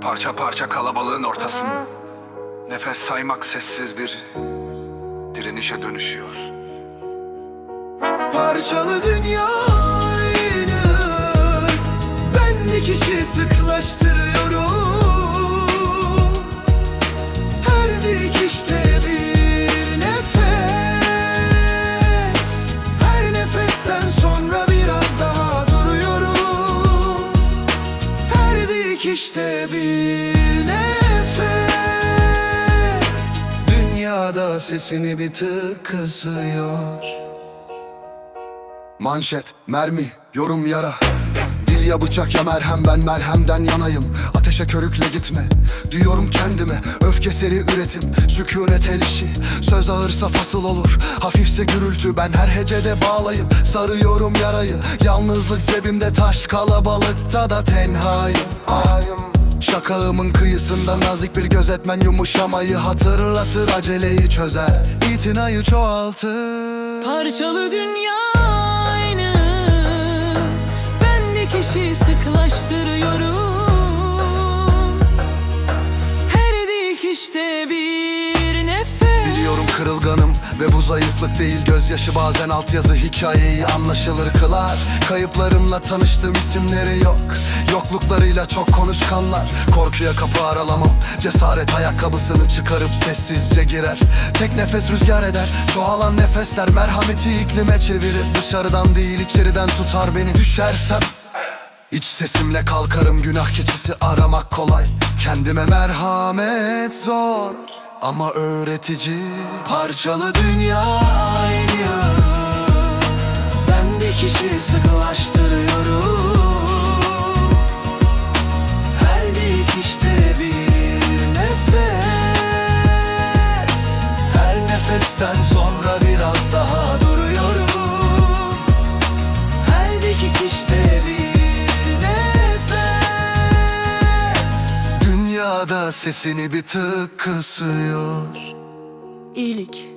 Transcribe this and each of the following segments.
Parça parça kalabalığın ortasında. Nefes saymak sessiz bir direnişe dönüşüyor. Parçalı dünya aynı Ben dikişi sıklaştırıyorum bir nefes. Dünyada sesini bir tık kısıyor Manşet, mermi, yorum yara. Dil ya bıçak ya merhem ben merhemden yanayım. Ateşe körükle gitme Diyorum kendime. Öfke seri üretim Sükunet el işi. Söz ağırsa fasıl olur Hafifse gürültü. Ben her hecede bağlayıp Sarıyorum yarayı. Yalnızlık cebimde taş kalabalıkta da tenhayım. Ayım Şakağımın kıyısında nazik bir gözetmen yumuşamayı hatırlatır aceleyi çözer. İtinayı çoğaltır. Parçalı dünya aynı. Ben dikişi sıklaştırıyorum. Her dikişte bir nefes Biliyorum kırılganım ve bu zayıflık değil. Gözyaşı bazen altyazı hikayeyi anlaşılır kılar. Kayıplarımla tanıştığım isimleri yok. Yokluklarıyla çok konuşkanlar. Korkuya kapı aralamam. Cesaret ayakkabısını çıkarıp sessizce girer. Tek nefes rüzgar eder. Çoğalan nefesler merhameti iklime çevirir. Dışarıdan değil içeriden tutar beni. Düşersem İç sesimle kalkarım. Günah keçisi aramak kolay. Kendime merhamet zor ama öğretici Parçalı dünya aynı Ben dikişi sıkılaştırıyorum. Her dikişte bir nefes. Her nefesten sonra Dünyada sesini bir tık kısıyor. İyilik.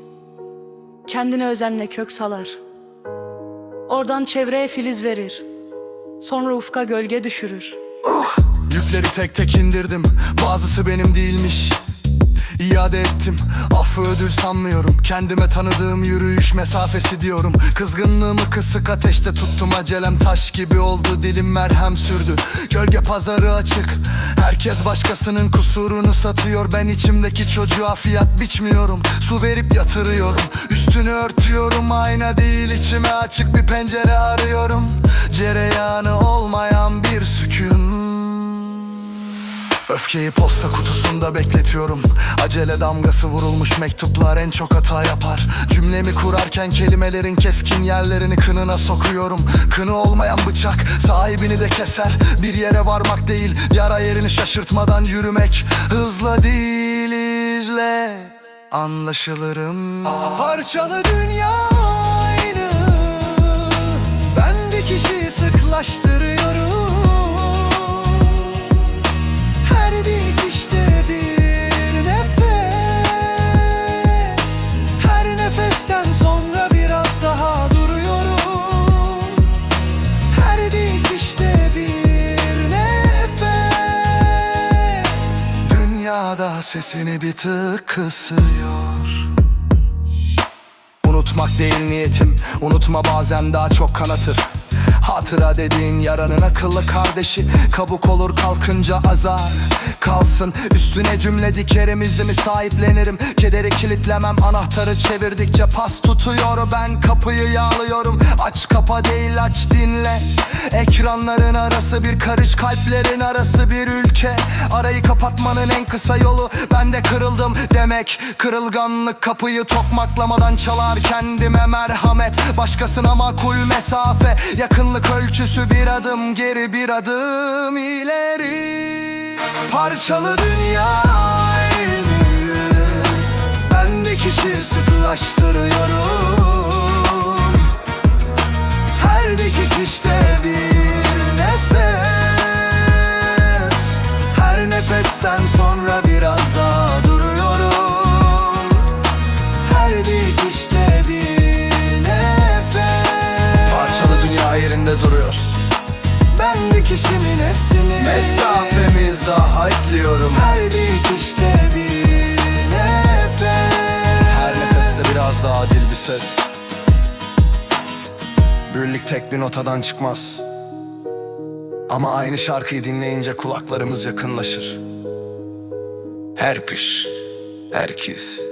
Kendine özenle kök salar. Oradan çevreye filiz verir. Sonra ufka gölge düşürür. Yükleri tek tek indirdim. Bazısı benim değilmiş İade ettim. Affı ödül sanmıyorum. Kendime tanıdığım yürüyüş mesafesi diyorum. Kızgınlığımı kısık ateşte tuttum. Acelem taş gibi oldu. Dilim merhem sürdü. Gölge pazarı açık. Herkes başkasının kusurunu satıyor. Ben içimdeki çocuğa fiyat biçmiyorum. Su verip yatırıyorum. Üstünü örtüyorum. Ayna değil içime açık bir pencere arıyorum. Cereyanı Öfkeyi posta kutusunda bekletiyorum. Acele damgası vurulmuş mektuplar en çok hata yapar. Cümlemi kurarken kelimelerin keskin yerlerini kınına sokuyorum. Kını olmayan bıçak sahibini de keser. Bir yere varmak değil yara yerini şaşırtmadan yürümek. Hızla değil izle. Anlaşılırım. Parçalı dünya aynı. Ben dikişi sıklaştırıyorum sesini bir tık kısıyor Unutmak değil niyetim Unutma bazen daha çok kanatır Hatıra dediğin yaranın akıllı kardeşi. Kabuk olur kalkınca azar. Kalsın. Üstüne cümle dikerim izimi sahiplenirim. Kederi kilitlemem anahtarı çevirdikçe pas tutuyor. Ben kapıyı yağlıyorum. Aç kapa değil aç dinle. Ekranların arası bir karış kalplerin arası bir ülke. Arayı kapatmanın en kısa yolu Ben de kırıldım demek. Kırılganlık kapıyı tokmaklamadan çalar Kendime merhamet. Başkasına makul mesafe Yakınlık ölçüsü bir adım geri bir adım ileri. Parçalı dünya aynı Ben dikişi sıklaştırıyorum. Her dikişte daha ekliyorum Her dikişte bir nefes. Her nefeste biraz daha dil bir ses. Birlik tek bir notadan çıkmaz. Ama aynı şarkıyı dinleyince kulaklarımız yakınlaşır. Her kış, herkes